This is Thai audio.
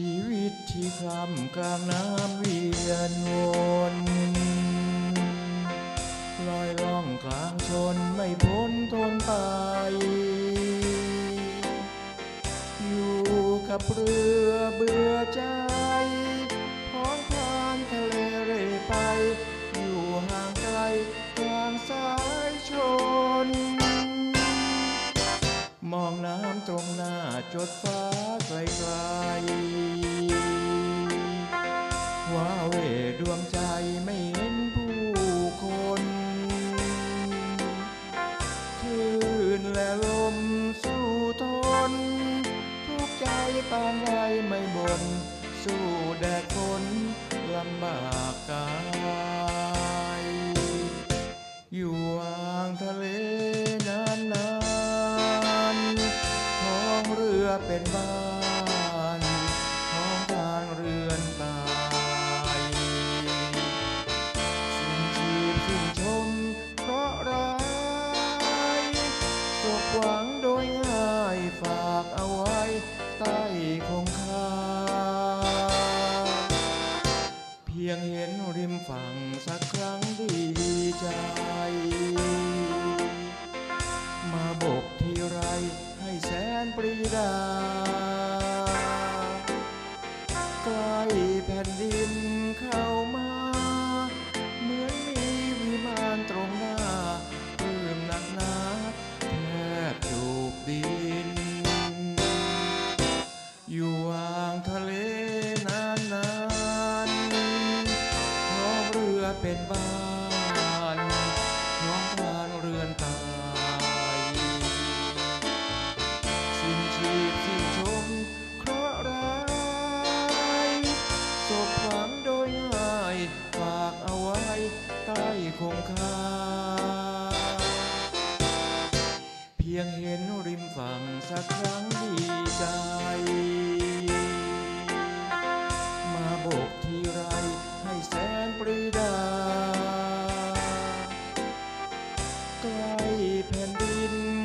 ชีวิตที่คลำกลางน้ำเวียนวนลอยล่องกลางชนไม่พ้นทนไป อยู่กับเรือเบื่อใจพ้องผ่านทะเลเร่ไป อยู่ห่างไกลกลางสายชน มองน้ำตรงหน้าจดฟ้าไกลไกลๆ ไม่บนสู้แดดฝนลำบากกายอยู่ห่างทะเลนานนานๆท้องเรือเป็นบ้าน เห็นริมฝั่งสักครั้งดีใจ มาบกทีไรให้แสนปรีดา ใกล้แผ่นดินเข้ามา เหมือนมีวิมานตรงหน้าปลื้มหนักหนาแทบจูบดิน อยู่ห่างทะเลานน้องทานเรือนตายสิ้นชีพสิ้ชมเคราะห์ร้ายศพฝังโดยง่ายฝากเอาไว้ใต้คงคาเพียงเห็นริมฝั่งสักครั้งดีใจมาโบกทีไรให้แสนปรีดา ใกล้แผ่นดิน